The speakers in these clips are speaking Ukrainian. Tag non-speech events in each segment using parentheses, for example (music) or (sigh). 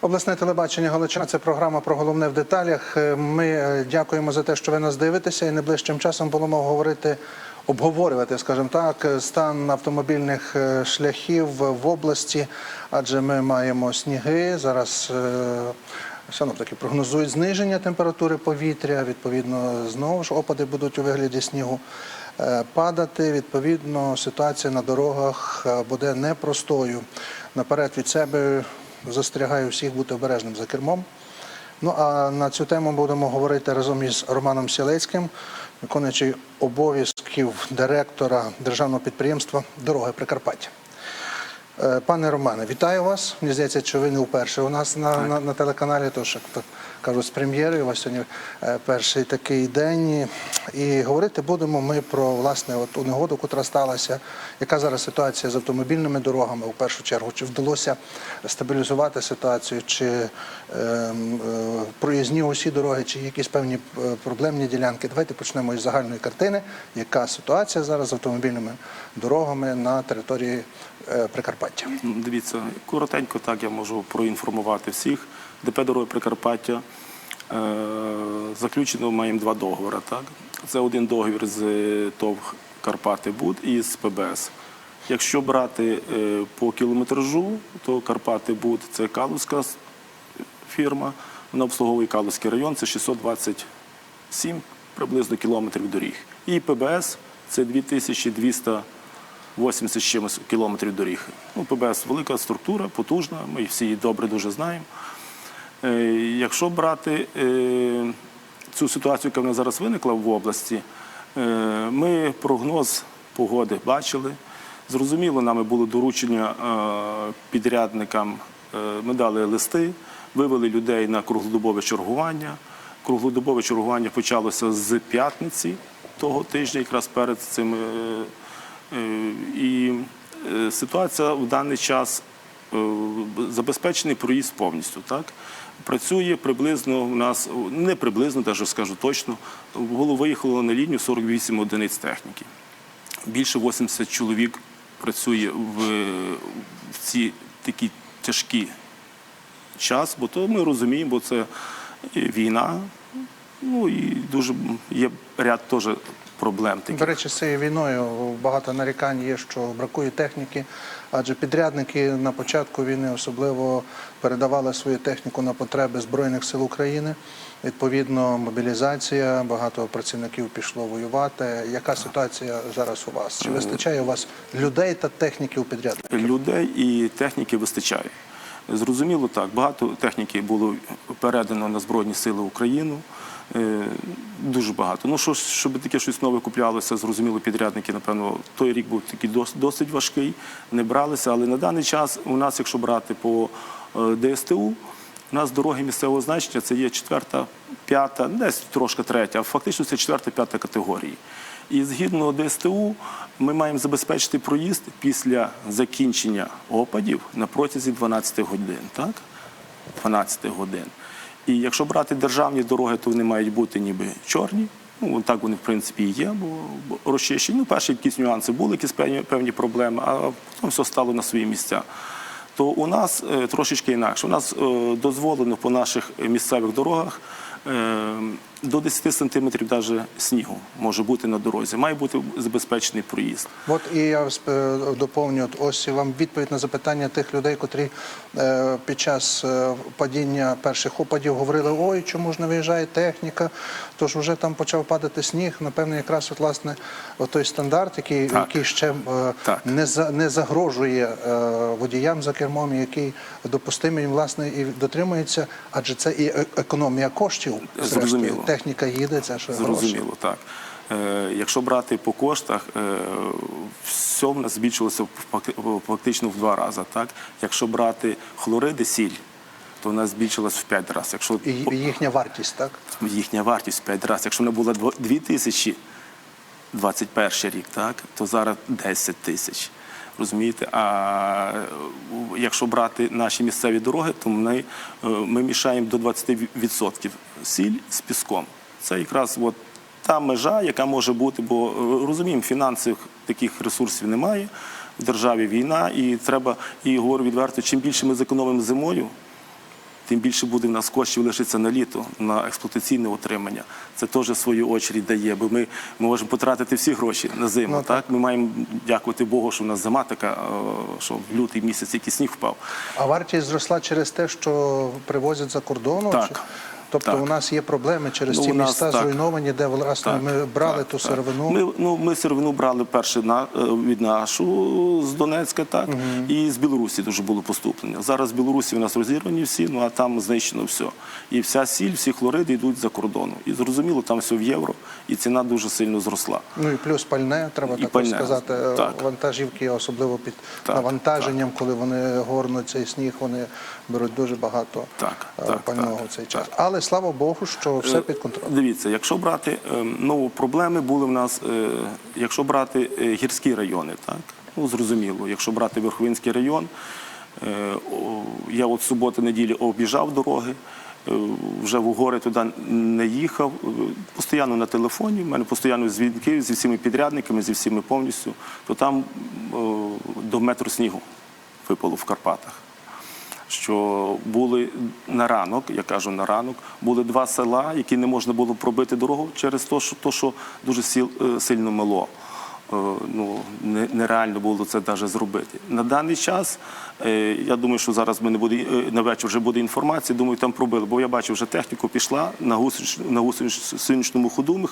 Обласне телебачення Галичина це програма про головне в деталях. Е, Ми е, дякуємо за те, що ви нас дивитеся, і найближчим часом будемо говорити, обговорювати, скажімо так, стан автомобільних е, шляхів в області, адже ми маємо сніги. Зараз синоптики прогнозують зниження температури повітря. Відповідно, знову ж опади будуть у вигляді снігу падати. Відповідно, ситуація на дорогах буде непростою. Наперед від себе застерігаю всіх бути обережним за кермом. Ну а на цю тему будемо говорити разом із Романом Сілецьким, виконуючий обов'язків директора державного підприємства Дороги Прикарпаття. Е, Пане Романе, вітаю вас. Мені здається, що ви не вперше у нас на, на, на телеканалі, тож як то кажуть, з прем'єрою. У вас сьогодні е, перший такий день. І говорити будемо ми про власне от ту негоду, котра сталася. Яка зараз ситуація з автомобільними дорогами у першу чергу? Чи вдалося стабілізувати ситуацію, чи ем, е, проїзні усі дороги, чи якісь певні е, проблемні ділянки? Давайте почнемо із загальної картини. Яка ситуація зараз з автомобільними дорогами на території е, Прикарпаття? Ну, Дивіться, коротенько так я можу проінформувати всіх. ДП «Дороги Прикарпаття е, заключено маємо два договори. Так? Це один договір з ТОВ Карпати Буд і з ПБС. Якщо брати е, по кілометражу, то Карпати Буд це Калузька фірма, вона обслуговує Калузький район, це 627 приблизно кілометрів доріг. І ПБС це 2200 80 з чимось кілометрів доріг. Ну, ПБС велика структура, потужна, ми всі її добре дуже знаємо. Е, Якщо брати е, цю ситуацію, яка в нас зараз виникла в області, е, ми прогноз погоди бачили. Зрозуміло, нами було доручення підрядникам, ми дали листи, вивели людей на круглодобове чергування. Круглодобове чергування почалося з п'ятниці того тижня, якраз перед цим. Е, І е, ситуація в даний час е, забезпечений проїзд повністю. Так? Працює приблизно у нас, не приблизно, навіть скажу точно, було виїхало на лінію 48 одиниць техніки. Більше 80 чоловік працює в, в ці такі тяжкі час, бо то ми розуміємо, бо це війна, ну і дуже є ряд теж проблем таких. До речі, з цією війною багато нарікань є, що бракує техніки, адже підрядники на початку війни особливо передавали свою техніку на потреби Збройних сил України. Відповідно, мобілізація, багато працівників пішло воювати. Яка ситуація зараз у вас? Чи вистачає у вас людей та техніки у підрядників? людей і техніки вистачає. Зрозуміло так, багато техніки було передано на Збройні Сили України. Е, Дуже багато. Ну, що, щоб таке щось нове куплялося, зрозуміло, підрядники, напевно, той рік був такий дос- досить важкий, не бралися. Але на даний час у нас, якщо брати по е, ДСТУ, у нас дороги місцевого значення це є четверта, п'ята, десь трошки третя, а фактично це четверта, п'ята категорії. І згідно ДСТУ ми маємо забезпечити проїзд після закінчення опадів на протязі 12 годин. Так? 12 годин. І якщо брати державні дороги, то вони мають бути ніби чорні. Ну, так вони, в принципі, і є, бо, розчищені. Ну, перші якісь нюанси були, якісь певні, певні проблеми, а потім все стало на свої місця. То у нас е, трошечки інакше. У нас е, дозволено по наших місцевих дорогах е, до 10 сантиметрів навіть снігу може бути на дорозі. Має бути забезпечений проїзд. От і я е, доповню ось вам відповідь на запитання тих людей, котрі е, під час е, падіння перших опадів говорили: ой, чому ж не виїжджає техніка? Тож вже там почав падати сніг. Напевно, якраз от власне от той стандарт, який, Так. який ще Так. не за не загрожує водіям за кермом, який допустимий власне і дотримується, адже це і економія коштів. Зрозуміло. Техніка їде, це гроші. Зрозуміло, так. Е, Якщо брати по коштах, е, все в нас збільшилося фактично в два рази. Так? Якщо брати хлориди, сіль, то в нас збільшилось в п'ять разів. Якщо І їхня вартість, так? їхня вартість в 5 разів. Якщо вона була 2 тисячі 21 рік, так, то зараз 10 тисяч. Розумієте? А е, якщо брати наші місцеві дороги, то ми, е, ми мішаємо до 20% сіль з піском. Це якраз от та межа, яка може бути, бо е, розуміємо, фінансових таких ресурсів немає. В державі війна, і треба, і говорю відверто, чим більше ми зекономимо зимою, тим більше буде в нас коштів лишиться на літо, на експлуатаційне утримання. Це теж в свою очередь дає, бо ми, ми можемо потратити всі гроші на зиму. Ну, так? Ми маємо дякувати Богу, що в нас зима така, е, що в лютий місяць який сніг впав. А вартість зросла через те, що привозять за кордону? Так, Чи- Тобто так. у нас є проблеми через Ну, ці нас міста так. зруйновані, де власне Так, ми брали так, ту так. сировину. Ми, ну, ми сировину брали перше на, е, від нашу з Донецька, так, і з Білорусі дуже було поступлення. Зараз в Білорусі у нас розірвані всі, ну а там знищено все. І вся сіль, всі хлориди йдуть за кордону. І зрозуміло, там все в євро, і ціна дуже сильно зросла. Ну і плюс пальне, треба І також пальне, сказати, е, так. вантажівки, особливо під Так, навантаженням, коли вони горнуть цей сніг, вони беруть дуже багато Так, е, так, пального так, в цей час. так. Але слава Богу, що все під контролем. Дивіться, якщо брати е, ну, проблеми були в нас, е, якщо брати е, гірські райони, так ну зрозуміло, якщо брати Верховинський район, е, я от суботи неділі об'їжджав дороги. Е, Вже в гори туди не їхав, е, постійно на телефоні. У мене постійно дзвінки зі всіми підрядниками, зі всіми повністю. То там о, до метру снігу випало в Карпатах що були на ранок, я кажу на ранок, були два села, які не можна було пробити дорогу через те, що, що дуже сіл, е, сильно мело. Е, Ну, не- нереально було це навіть зробити. На даний час, е, я думаю, що зараз мене буде е, на вечір вже буде інформація. Думаю, там пробили, бо я бачив, вже техніку пішла на гусенич, на гусеничному ходу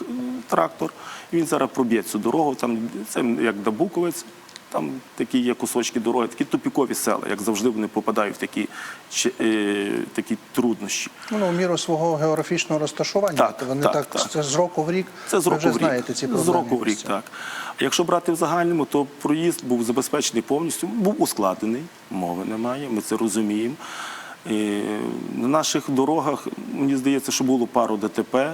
трактор. І він зараз проб'є цю дорогу. Там це як до Буковець. Там такі є кусочки дороги, такі тупікові села, як завжди вони попадають в такі, чи- е, такі труднощі. Ну, в міру свого географічного розташування. Так, вони так, так, так. це з року в рік. Це з року вже в рік. знаєте ці проблеми. з року в рік, так. Якщо брати в загальному, то проїзд був забезпечений повністю, був ускладений, мови немає, ми це розуміємо. Е, На наших дорогах, мені здається, що було пару ДТП,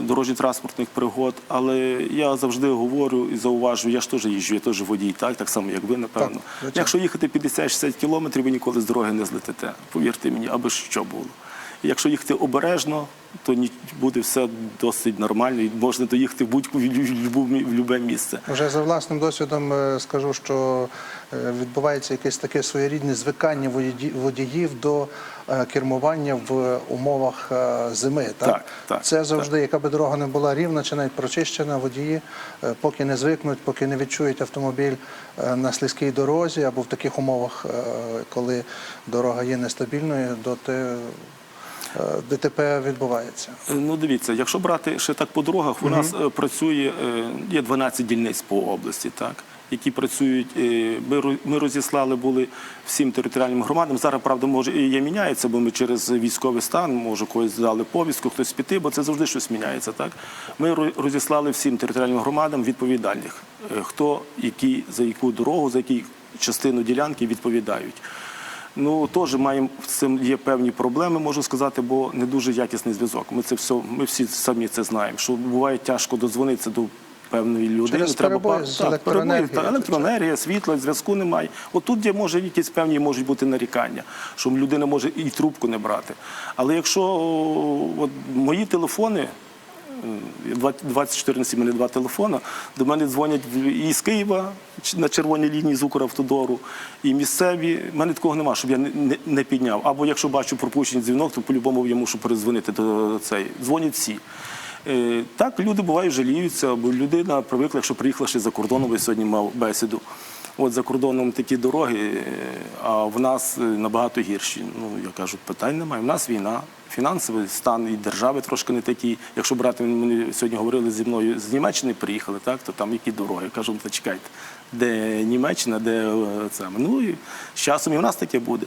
дорожньо-транспортних пригод, але я завжди говорю і зауважую, я ж теж їжджу, я теж водій, так, так само, як ви, напевно. Так. Якщо їхати 50-60 кілометрів, ви ніколи з дороги не злетите. Повірте мені, аби що було. І Якщо їхати обережно, то буде все досить нормально і можна доїхати в любе місце. Вже за власним досвідом е, скажу, що е, відбувається якесь таке своєрідне звикання водії- водіїв до е, кермування в умовах зими. Так? Так, так, Це завжди, яка би дорога не була рівна чи навіть прочищена, водії, поки не звикнуть, поки не відчують автомобіль на слизькій дорозі або в таких умовах, коли дорога є нестабільною, доти ДТП відбувається. Е, Ну, дивіться, якщо брати ще так по дорогах, у нас е, працює е, є 12 дільниць по області, так. Які працюють, е, ми розіслали були всім територіальним громадам. Зараз, правда, може і є міняється, бо ми через військовий стан, може, когось дали повістку, хтось піти, бо це завжди щось міняється. Так ми розіслали всім територіальним громадам відповідальних, е, хто які за яку дорогу, за яку частину ділянки відповідають. Ну теж маємо з цим є певні проблеми, можу сказати, бо не дуже якісний зв'язок. Ми це все, ми всі самі це знаємо. Що буває тяжко додзвонитися до певної людини. Через перебої з так, електроенергією, перебої, та, електроенергія, світло, зв'язку немає. От тут є може якісь певні можуть бути нарікання, що людина може і трубку не брати. Але якщо о, от мої телефони. Е, 24 на 7 мене два телефона. До мене дзвонять в- і з Києва на червоній лінії з Укравтодору, і місцеві. У мене такого немає, щоб я не, не, підняв. Або якщо бачу пропущений дзвінок, то по-любому я мушу перезвонити до цей. Дзвонять всі. Е, Так, люди бувають жаліються, бо людина привикла, якщо приїхала ще за кордоном, я сьогодні мав бесіду. От за кордоном такі дороги, е, а в нас е, набагато гірші. Ну я кажу, питань немає. В нас війна, фінансовий стан і держави трошки не такі. Якщо брати, мені сьогодні говорили зі мною з Німеччини приїхали, так то там які дороги. Я кажу, «Ну, та чекайте, де Німеччина, де е, це. Ну і з часом і в нас таке буде.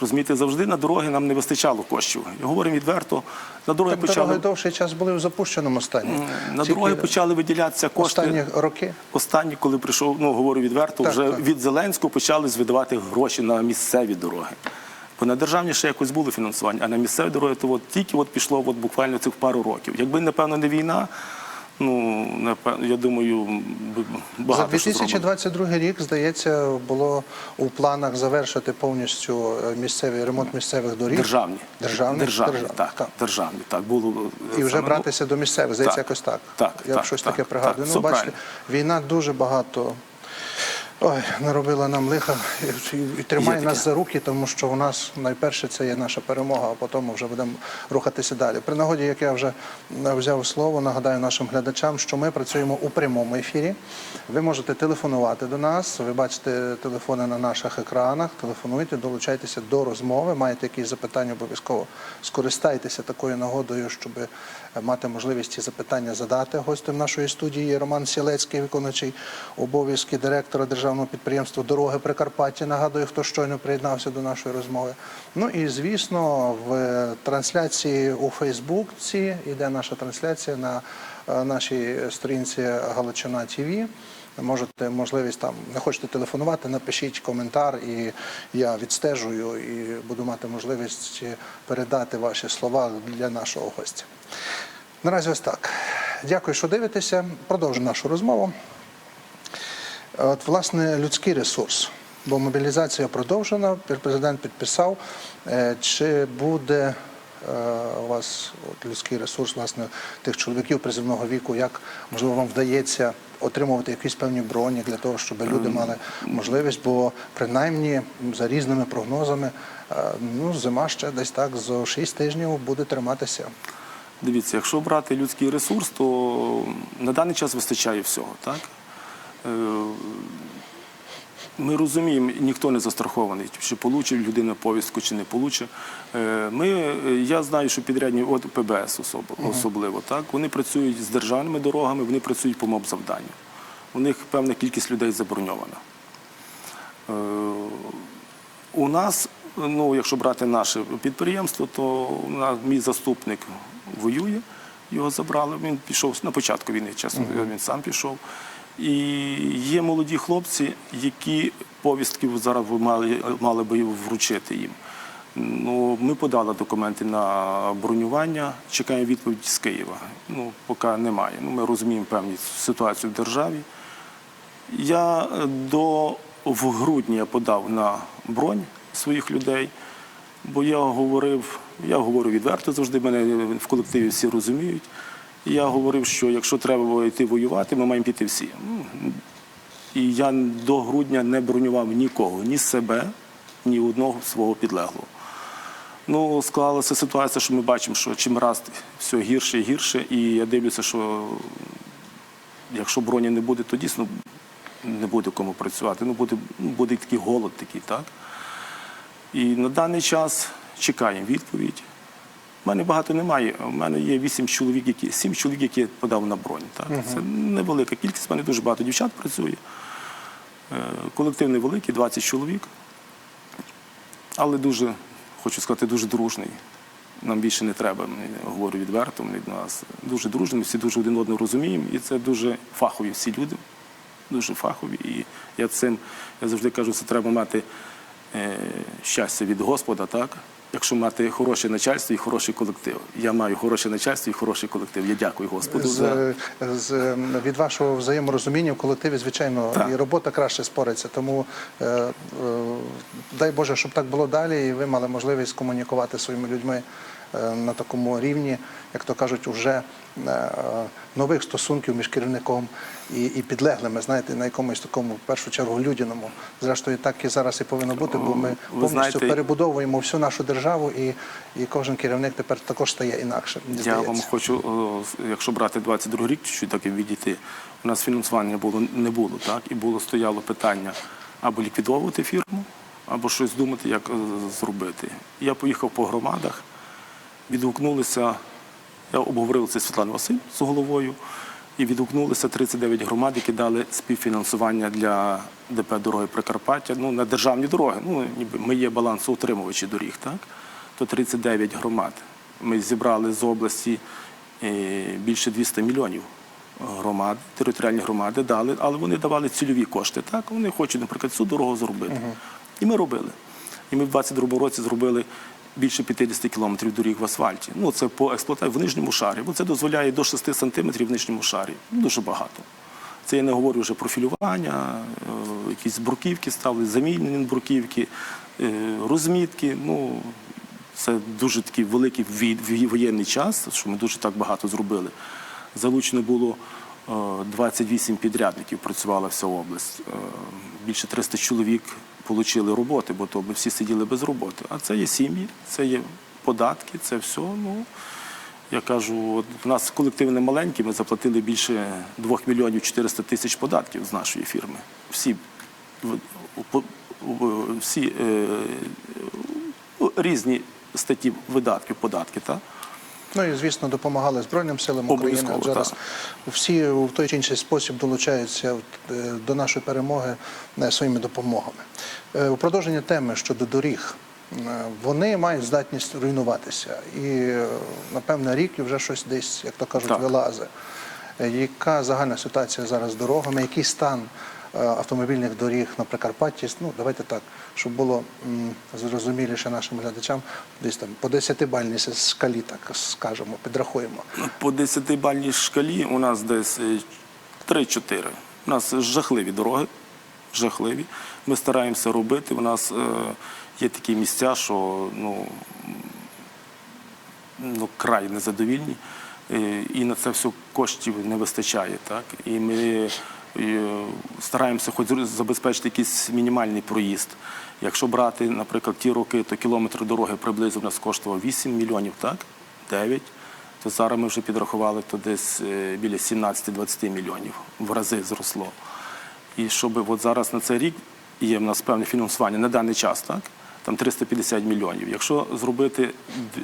Розумієте, завжди на дороги нам не вистачало коштів. Я говорю відверто, на дороги Так почали дороги довший час були в запущеному стані. на Тільки дороги почали виділятися кошти. останні роки. Останні, коли прийшов, ну говорю відверто, Так, вже так. від Зеленського почали видавати гроші на місцеві дороги. Бо на державні ще якось було фінансування, а на місцеві дороги то от тільки от пішло от буквально цих пару років. Якби, напевно, не війна, ну я думаю, За багато що зроблено. 2022 рік, здається, було у планах завершити повністю е, місцевий ремонт місцевих доріг. Державні. Державні? державні, Державні, так, так. державні, так, було е, І вже саме, братися до місцевих, здається, так, якось так. так, Я так, щось так, таке пригадую. так, ну, бачите, правильно. війна дуже багато Ой, наробила нам лиха і, і тримає нас за руки, тому що у нас найперше це є наша перемога, а потім ми вже будемо рухатися далі. При нагоді, як я вже е, взяв слово, нагадаю нашим глядачам, що ми працюємо у прямому ефірі. Ви можете телефонувати до нас. Ви бачите телефони на наших екранах. Телефонуйте, долучайтеся до розмови. Маєте якісь запитання, обов'язково скористайтеся такою нагодою, щоб е, мати можливість ці запитання задати. Гостем нашої студії Роман Сілецький, виконуючий обов'язки директора державного підприємства Дороги Прикарпаття. Нагадую, хто щойно приєднався до нашої розмови. Ну і звісно, в трансляції у Фейсбуці йде наша трансляція на е, нашій сторінці Галичина ТВ. Можете можливість там не хочете телефонувати, напишіть коментар, і я відстежую і буду мати можливість передати ваші слова для нашого гостя. Наразі ось так. Дякую, що дивитеся. Продовжуємо нашу розмову. От, власне, людський ресурс. Бо мобілізація продовжена, президент підписав. Е, Чи буде е, у вас от, людський ресурс, власне, тих чоловіків призивного віку, як можливо вам вдається отримувати якісь певні броні для того, щоб люди мали можливість, бо принаймні за різними прогнозами, е, ну, зима ще десь так за 6 тижнів буде триматися. Дивіться, якщо брати людський ресурс, то на даний час вистачає всього. Так? Е, Ми розуміємо, ніхто не застрахований, чи получить людина повістку, чи не получить. Е, Ми, я знаю, що підрядні, от ПБС особ- особливо, так? вони працюють з державними дорогами, вони працюють по моб-завданню. У них певна кількість людей заброньована. Е, У нас, ну, якщо брати наше підприємство, то мій заступник воює, його забрали. Він пішов на початку війни, чесно, він сам пішов. І є молоді хлопці, які повістки зараз мали, мали би вручити їм. Ну, ми подали документи на бронювання, чекаємо відповідь з Києва. Ну, поки немає. Ну, ми розуміємо певні ситуацію в державі. Я е, до в грудні я подав на бронь своїх людей, бо я говорив, я говорю відверто завжди, мене в колективі всі розуміють. Я говорив, що якщо треба йти воювати, ми маємо піти всі. Ну, І я до грудня не бронював нікого, ні себе, ні одного свого підлеглого. Ну, склалася ситуація, що ми бачимо, що чим раз все гірше і гірше, і я дивлюся, що якщо броні не буде, то дійсно не буде кому працювати. Ну, буде, ну, буде такий голод такий, так? І на даний час чекаємо відповідь. У мене багато немає. У мене є вісім чоловік, які сім чоловік, які я подав на бронь. Так? Це невелика кількість. У мене дуже багато дівчат працює. Е, Колектив невеликий, 20 чоловік. Але дуже, хочу сказати, дуже дружний. Нам більше не треба, я говорю відверто, ми від нас дуже дружні, ми всі дуже один одного розуміємо, і це дуже фахові всі люди, дуже фахові. І я цим, я завжди кажу, це треба мати е, щастя від Господа, так? Якщо мати хороше начальство і хороший колектив. Я маю хороше начальство і хороший колектив. Я дякую Господу. З, з, від вашого взаєморозуміння в колективі, звичайно, Так. і робота краще спориться. Тому е, е, дай Боже, щоб так було далі, і ви мали можливість комунікувати зі своїми людьми е, на такому рівні, як то кажуть, уже нових стосунків між керівником і, і підлеглими, знаєте, на якомусь такому, в першу чергу, людяному. Зрештою, так і зараз і повинно бути, бо ми Ви повністю знаєте- перебудовуємо всю нашу державу, і, і кожен керівник тепер також стає інакше. Я здається. вам хочу, якщо брати 22 рік, чуть так і відійти, у нас фінансування було не було, так і було стояло питання або ліквідовувати фірму, або щось думати, як е, зробити. Я поїхав по громадах, відгукнулися. Я обговорив це з Світланою Василь з головою, і відгукнулися 39 громад, які дали співфінансування для ДП дороги Прикарпаття. Ну на державні дороги. Ну ніби ми є балансоутримувачі доріг, так то 39 громад. Ми зібрали з області е, більше 200 мільйонів громад, територіальні громади дали, але вони давали цільові кошти. Так вони хочуть, наприклад, цю дорогу зробити. І ми робили. І ми в 22 році зробили більше 50 кілометрів доріг в асфальті. Ну це по експлуатації в нижньому шарі, бо це дозволяє до 6 сантиметрів в нижньому шарі. Ну, Дуже багато. Це я не говорю вже профілювання, е, якісь бруківки ставили, замінені бруківки, е, розмітки. Ну, це дуже такий великий воєнний час, що ми дуже так багато зробили. Залучено було е, 28 підрядників, працювала вся область. Е, більше 300 чоловік отримали роботи, бо то ми всі сиділи без роботи. А це є сім'ї, це є податки, це все. Ну, я кажу, от у нас колектив не маленький, ми заплатили більше 2 мільйонів 400 тисяч податків з нашої фірми. Всі, всі е, різні статті видатків, податки. Так? Ну і звісно допомагали Збройним силам України. От зараз всі в той чи інший спосіб долучаються е, до нашої перемоги е, своїми допомогами. Е, У продовження теми щодо доріг. Вони мають здатність руйнуватися, і напевне рік і вже щось десь, як то кажуть, Так. вилазить. Е, Яка загальна ситуація зараз з дорогами? Який стан автомобільних доріг на Прикарпатті? Ну давайте так, щоб було зрозуміліше нашим глядачам, десь там по 10-бальній скалі, так скажемо, підрахуємо. По 10-бальній шкалі у нас десь е, 3-4. У нас жахливі дороги, жахливі. Ми стараємося робити. У нас е, є такі місця, що ну, ну, край незадовільні, е, і на це все коштів не вистачає. Так? І ми е, стараємося хоч забезпечити якийсь мінімальний проїзд. Якщо брати, наприклад, ті роки, то кілометр дороги приблизно у нас коштував 8 мільйонів, так? 9. То зараз ми вже підрахували, то десь е, біля 17-20 мільйонів в рази зросло. І щоб от зараз на цей рік є в нас певне фінансування на даний час, так? Там 350 мільйонів. Якщо зробити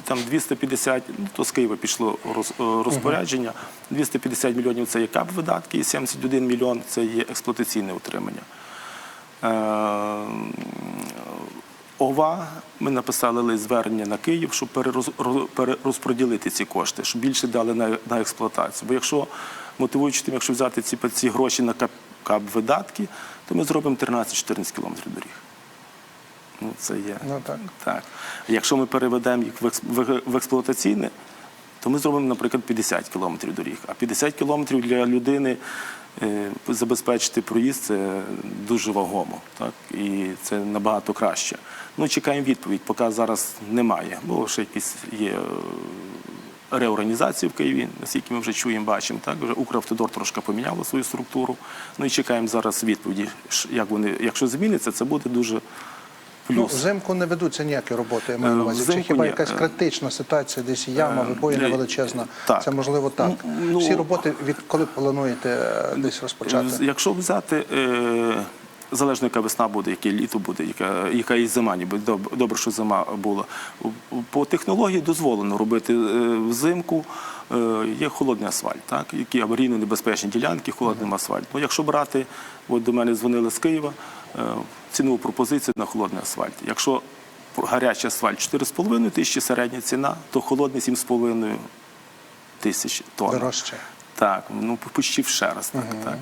там 250, ну, то з Києва пішло е, розпорядження. 250 мільйонів це є кап видатки, і 71 мільйон це є експлуатаційне утримання. Е, ОВА ми написали звернення на Київ, щоб перероз- перерозподілити ці кошти, щоб більше дали на, експлуатацію. Бо якщо мотивуючи тим, якщо взяти ці, ці гроші на кап, кап видатки, то ми зробимо 13-14 кілометрів доріг. Ну, це є. Ну, так. так. Якщо ми переведемо їх в, екс- в, в експлуатаційне, то ми зробимо, наприклад, 50 кілометрів доріг. А 50 кілометрів для людини е, забезпечити проїзд це дуже вагомо. Так? І це набагато краще. Ну, чекаємо відповідь, поки зараз немає, бо ще якісь є е, реорганізації в Києві, наскільки ми вже чуємо, бачимо. Так? Вже Укравтодор трошки поміняло свою структуру. Ну і чекаємо зараз відповіді. Як вони, якщо зміниться, це буде дуже плюс. взимку не ведуться ніякі роботи, я маю Е, на увазі. Чи хіба ні. якась Е, критична ситуація, десь яма, вибоїна е, величезна? так. Це можливо так. Ну, Всі роботи відколи плануєте е, десь розпочати? Якщо взяти, е, залежно яка весна буде, яке літо буде, яка, яка і зима, ніби добре, що зима була. По технології дозволено робити е, взимку. е, Є холодний асфальт, так, які аварійно небезпечні ділянки холодним асфальтом. Ну, якщо брати, от до мене дзвонили з Києва, е, цінову пропозицію на холодний асфальт. Якщо гарячий асфальт 4,5 тисячі середня ціна, то холодний 7,5 тисяч тонн. Дорожче. Так, ну почти ще раз так. так.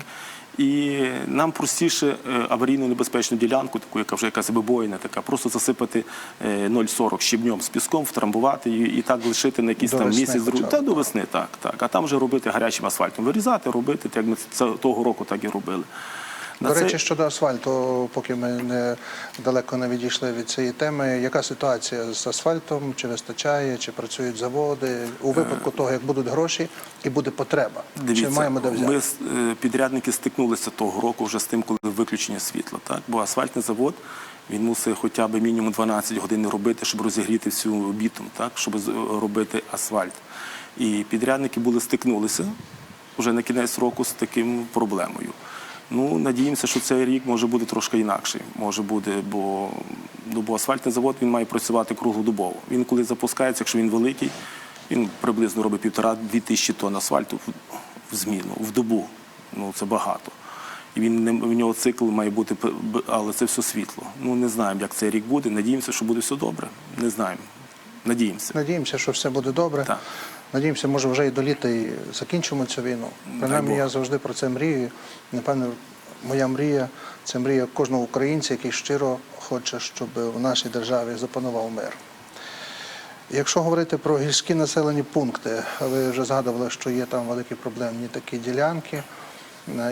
І нам простіше е, аварійну небезпечну ділянку, таку, яка вже якась вибоїна, така, просто засипати е, 0,40 щебнем з піском, втрамбувати і, і так лишити на якийсь До там місяць хоча Та до весни, так, так. А там вже робити гарячим асфальтом. Вирізати, робити, так як ми це того року так і робили. На До речі, щодо асфальту, поки ми не далеко не відійшли від цієї теми, яка ситуація з асфальтом? Чи вистачає, чи працюють заводи? У випадку того, як будуть гроші і буде потреба, чи маємо де взяти? ми е, підрядники стикнулися того року вже з тим, коли виключення світла. Так? Бо асфальтний завод він мусить хоча б мінімум 12 годин робити, щоб розігріти всю бітум, так? щоб робити асфальт. І підрядники були стикнулися вже на кінець року з таким проблемою. Ну, надіємося, що цей рік може бути трошки інакший. Може буде, бо, ну, бо асфальтний завод він має працювати круглодобово. Він коли запускається, якщо він великий, він приблизно робить півтора-дві тисячі тонн асфальту в, в зміну, в добу. Ну це багато. І він в нього цикл має бути, але це все світло. Ну не знаємо, як цей рік буде. Надіємося, що буде все добре. Не знаємо. Надіємося. Надіємося, що все буде добре. Так. Надіємося, може вже і до літа і закінчимо цю війну. Принаймні, я завжди про це мрію. Напевно, моя мрія це мрія кожного українця, який щиро хоче, щоб в нашій державі запанував мир. Якщо говорити про гірські населені пункти, ви вже згадували, що є там великі проблемні такі ділянки.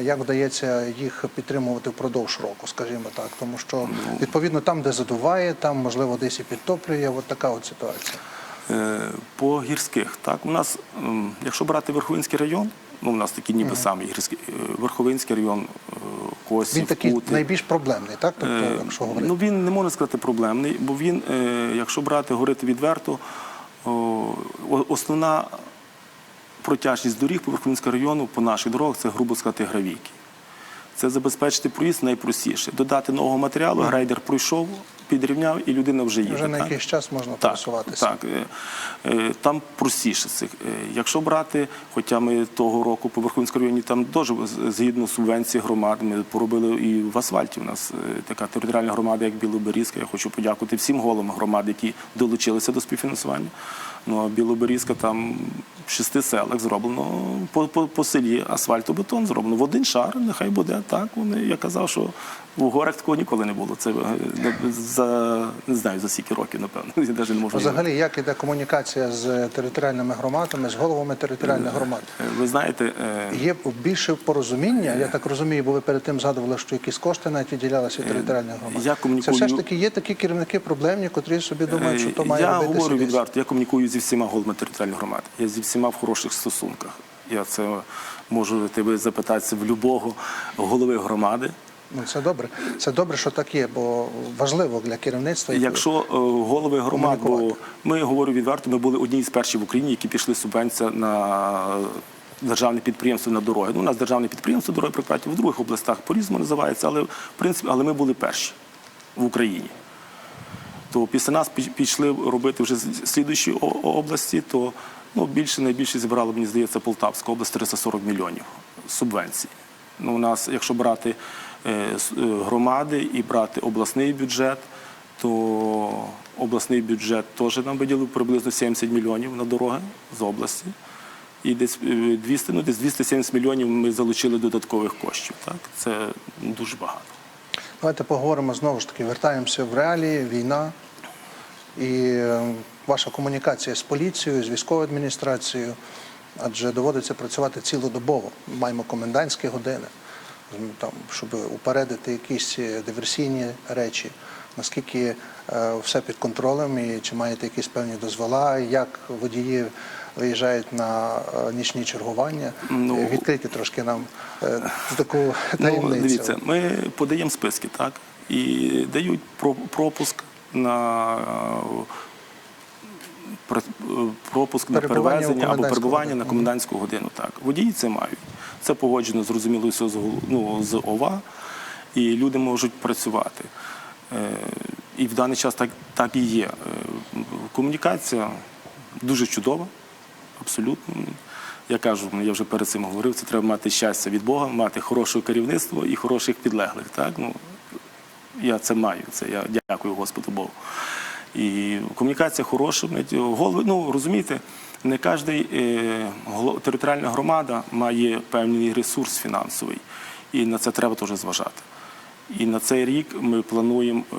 Як вдається їх підтримувати впродовж року, скажімо так, тому що відповідно там, де задуває, там можливо десь і підтоплює. От така от ситуація. Е, По гірських, так, у нас, ем, якщо брати Верховинський район, ну, у нас такий ніби самий гірський, е, Верховинський район, е, Косів, Він такий Кути. найбільш проблемний, так? Тобто, якщо говорити. Ну він не можна сказати проблемний, бо він, якщо брати, говорити відверто, основна протяжність доріг Поверхнівського району по наших дорогах це, грубо сказати, гравійки. Це забезпечити проїзд найпростіше. Додати нового матеріалу, грейдер пройшов, підрівняв і людина вже їде. Вже на якийсь час можна Так, пересуватися. так. е, е, Там простіше цих. Е, Якщо брати, хоча ми того року по Верховинському районі там дуже згідно субвенції громад, ми поробили і в асфальті. У нас така територіальна громада, як Білоберізька. Я хочу подякувати всім головам громад, які долучилися до співфінансування. Ну а Білоберізька там в шести селах зроблено по, по, по селі асфальтобетон зроблено в один шар. Нехай буде так. Вони я казав, що в горах такого ніколи не було. Це е, за не знаю за скільки років, напевно. (laughs) Я навіть не можу. Взагалі, як іде комунікація з територіальними громадами, з головами територіальних громад? Е, Ви знаєте, е, Є більше порозуміння, я так розумію, бо ви перед тим згадували, що якісь кошти навіть виділялися від територіальних громад. я Це все ж таки є такі керівники проблемні, котрі собі думають, що то має я робитися говорю відверто, я комунікую зі всіма головами територіальних громад. Я зі всіма в хороших стосунках. Я це можу тебе запитатися в любого голови громади. Ну це добре. Це добре, що так є, бо важливо для керівництва. Якщо е, голови громад, бо ми говорю відверто, ми були одні з перших в Україні, які пішли субвенція на державне підприємство на дороги. Ну, у нас державне підприємство дороги Прикарпаття, в других областях по-різному називається, але в принципі, але ми були перші в Україні. То після нас пі- пішли робити вже слідуючі області, то ну, більше найбільше зібрало, мені здається, Полтавська область 340 мільйонів субвенцій. Ну, у нас, якщо брати е, е, громади і брати обласний бюджет, то обласний бюджет теж нам виділив приблизно 70 мільйонів на дороги з області. І десь е, 200, ну, десь 270 мільйонів ми залучили додаткових коштів. Так? Це дуже багато. Давайте поговоримо знову ж таки, вертаємося в реалії, війна і е, ваша комунікація з поліцією, з військовою адміністрацією, адже доводиться працювати цілодобово. Маємо комендантські години, там, щоб упередити якісь е, диверсійні речі. Наскільки е, все під контролем і чи маєте якісь певні дозвола, як водії виїжджають на е, нічні чергування? Ну, Відкрийте трошки нам е, таку Ну, таємницю. дивіться, ми подаємо списки, так? І дають пропуск на пр- пропуск на перевезення або перебування на комендантську годину. Так. Водії це мають. Це погоджено, зрозуміло, все з, ну, з ОВА, і люди можуть працювати. Е, І в даний час так, так і є. Е, Комунікація дуже чудова, абсолютно. Я кажу, я вже перед цим говорив, це треба мати щастя від Бога, мати хороше керівництво і хороших підлеглих. Так? Ну, я це маю, це я дякую Господу Богу. І комунікація хороша. Голови, ну розумієте, не кожна територіальна громада має певний ресурс фінансовий, і на це треба теж зважати. І на цей рік ми плануємо, е,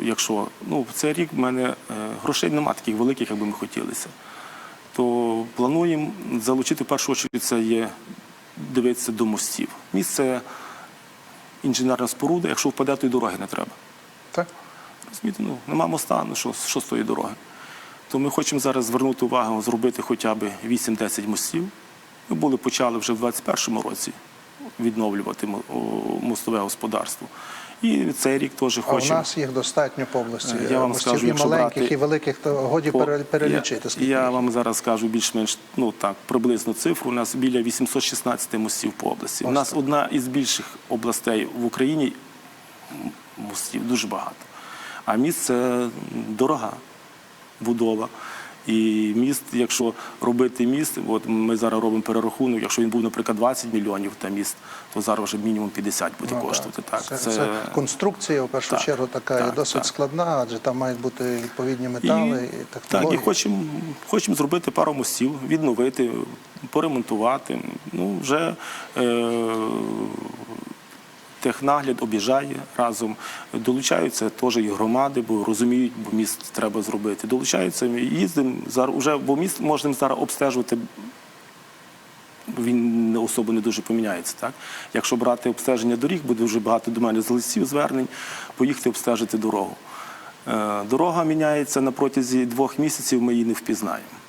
якщо ну в цей рік в мене е, грошей немає таких великих, як би ми хотілося, то плануємо залучити в першу чергу це є дивитися до мостів. Місце інженерна споруда, якщо впаде, то й дороги не треба. Так? Розумієте, ну нема моста, ну що, що з тої дороги. То ми хочемо зараз звернути увагу, зробити хоча б 8-10 мостів. Ми були почали вже в 2021 році відновлювати мостове господарство. І цей рік теж А у хочемо. нас їх достатньо по області. Я вам Мостів скажу, і маленьких, брати і великих, то годі По- перелічити. Я, я вам зараз скажу більш-менш ну так, приблизну цифру. У нас біля 816 мостів по області. У нас так. одна із більших областей в Україні мостів дуже багато. А міст це дорога будова. І міст, якщо робити міст, от ми зараз робимо перерахунок, якщо він був, наприклад, 20 мільйонів та міст, то зараз вже мінімум 50 буде Ну, коштувати. Так, Це, це конструкція, в першу Так, чергу, така так, і досить так. складна, адже там мають бути відповідні метали і, так, технології. і хочемо, хочемо зробити пару мостів, відновити, поремонтувати. Ну, вже е, технагляд об'їжджає разом. Долучаються теж і громади, бо розуміють, бо міст треба зробити. Долучаються, їздимо бо міст можемо зараз обстежувати. Він особо не дуже поміняється. Так? Якщо брати обстеження доріг, буде дуже багато до мене з листів, звернень, поїхати обстежити дорогу. Е, Дорога міняється на протязі двох місяців, ми її не впізнаємо.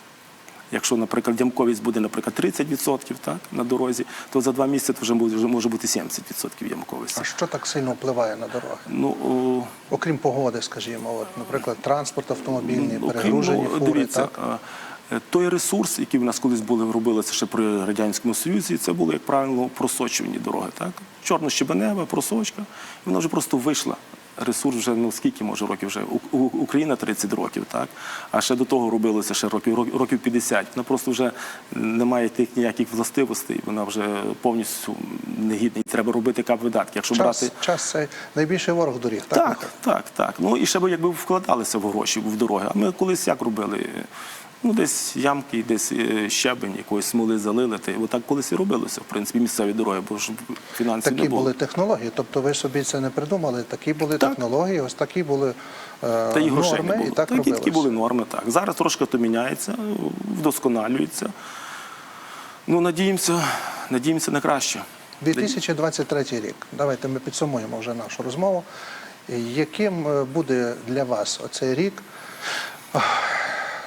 Якщо, наприклад, ямковість буде, наприклад, 30% так, на дорозі, то за два місяці вже може бути 70% ямковості. А що так сильно впливає на дороги? Ну о, Окрім погоди, скажімо, от, наприклад, транспорт автомобільний, Окрім, перегружені ну, фури, дивіться, так? е, той ресурс, який в нас колись були, робилися ще при Радянському Союзі, це були, як правило, просочувані дороги. Так? Чорно-щебенева, просочка, і вона вже просто вийшла. Ресурс вже ну скільки може років вже Україна 30 років, так а ще до того робилося ще років рок- років 50. Вона просто вже не має тих ніяких властивостей. Вона вже повністю негідна. І треба робити кап видатки. Якщо Час, брати час це найбільший ворог доріг, так? так, так, так. Ну і ще б якби вкладалися в гроші в дороги. А ми колись як робили? Ну, десь ямки, десь е, щебень, якоїсь смоли залили. Та й отак колись і робилося, в принципі, місцеві дороги, бо ж фінансів Такі не було. були технології, тобто ви собі це не придумали. Такі були Так. технології, ось такі були е, Та грошей норми, не було. і так такі, такі були норми, так. Зараз трошки то міняється, вдосконалюється. Ну, надіємося, надіємося на краще. 2023 рік. Давайте ми підсумуємо вже нашу розмову. Яким е, буде для вас оцей рік?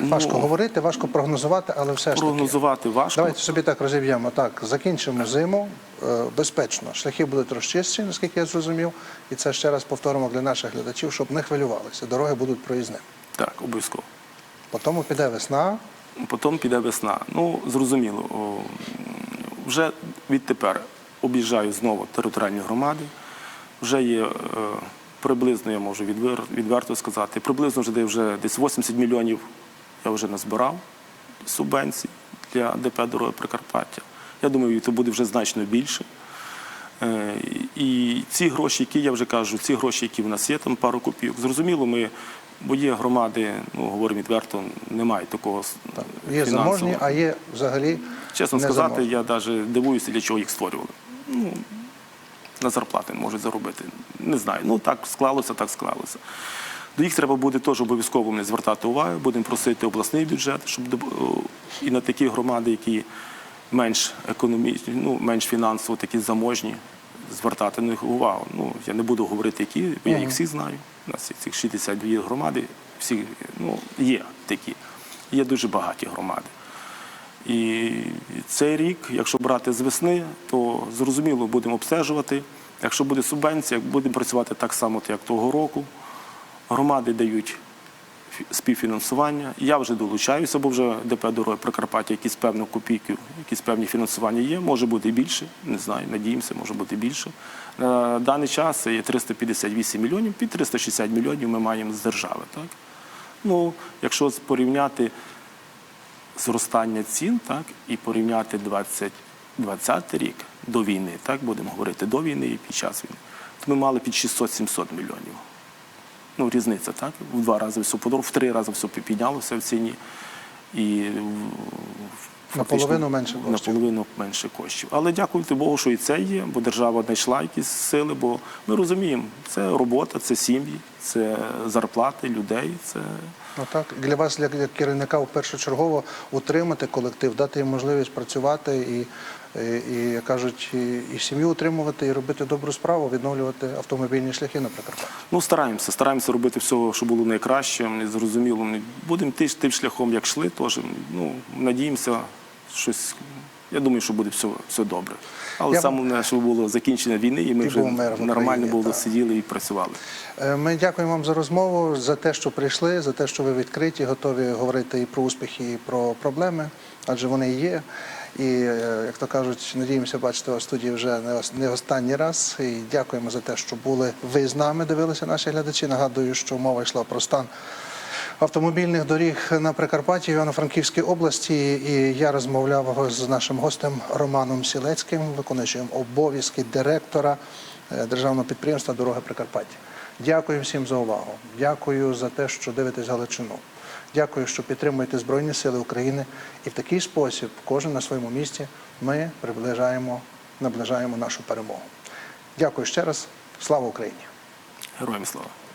Ах, Важко Ну, говорити, важко прогнозувати, але все ж таки. Прогнозувати важко. Давайте собі так розіб'ємо. Так, закінчимо зиму е, безпечно. Шляхи будуть розчисті, наскільки я зрозумів. І це ще раз повторимо для наших глядачів, щоб не хвилювалися. Дороги будуть проїзними. Так, обов'язково. Потім піде весна. Потім піде весна. Ну, зрозуміло, вже відтепер об'їжджаю знову територіальні громади. Вже є е, приблизно, я можу відвер, відверто сказати, приблизно вже десь 80 мільйонів я вже назбирав субвенцій для ДП дороги Прикарпаття. Я думаю, це буде вже значно більше. Е, І ці гроші, які я вже кажу, ці гроші, які в нас є, там пару копійок. Зрозуміло, ми, бо є громади, ну говоримо відверто, немає такого с- Є фінансового. заможні, а є взагалі. Чесно сказати, заможні. я навіть дивуюся, для чого їх створювали. Ну, на зарплати можуть заробити. Не знаю. Ну так склалося, так склалося. До їх треба буде теж обов'язково не звертати увагу. Будемо просити обласний бюджет, щоб і на такі громади, які менш економічні, ну менш фінансово такі заможні, звертати на них увагу. Ну я не буду говорити, які, бо я їх всі знаю. У нас є цих 62 громади, всі ну, є такі. Є дуже багаті громади. І цей рік, якщо брати з весни, то зрозуміло будемо обстежувати. Якщо буде субвенція, будемо працювати так само, як того року. Громади дають співфінансування. Я вже долучаюся, бо вже ДП дороги Прикарпаття якісь певні копійки, якісь певні фінансування є. Може бути більше, не знаю, надіємося, може бути більше. На даний час є 358 мільйонів, під 360 мільйонів ми маємо з держави. Так? Ну, якщо порівняти зростання цін, так, і порівняти 20, 20 рік до війни, так, будемо говорити, до війни і під час війни, то ми мали під 600-700 мільйонів. Ну, різниця, так? В два рази все подорожчало, в три рази все піднялося в ціні. І Наполовину менше коштів. Наполовину менше коштів. Але дякувати Богу, що і це є, бо держава знайшла якісь сили, бо ми розуміємо, це робота, це сім'ї, це зарплати людей, це Ну так для вас, як, керівника, першочергово утримати колектив, дати їм можливість працювати і, і, і як кажуть, і, і сім'ю утримувати, і робити добру справу, відновлювати автомобільні шляхи на Прикарпатті. Ну, стараємося, стараємося робити все, що було найкраще, зрозуміло. Будемо тим, тим шляхом, як йшли, теж. Ну, надіємося, щось. Я думаю, що буде все, все добре. Але Я саме щоб було закінчення війни, і ми І вже був мир нормально Україні, було так. сиділи і працювали. Е, Ми дякуємо вам за розмову, за те, що прийшли, за те, що ви відкриті, готові говорити і про успіхи, і про проблеми, адже вони є. І, е, як то кажуть, надіємося бачити вас в студії вже не останній раз. І дякуємо за те, що були ви з нами, дивилися наші глядачі. Нагадую, що мова йшла про стан автомобільних доріг на Прикарпатті Івано-Франківській області. І я розмовляв з нашим гостем Романом Сілецьким, виконуючим обов'язки директора е, державного підприємства Дороги Прикарпаття. Дякую всім за увагу. Дякую за те, що дивитесь Галичину. Дякую, що підтримуєте Збройні Сили України. І в такий спосіб, кожен на своєму місці, ми приближаємо, наближаємо нашу перемогу. Дякую ще раз. Слава Україні! Героям слава!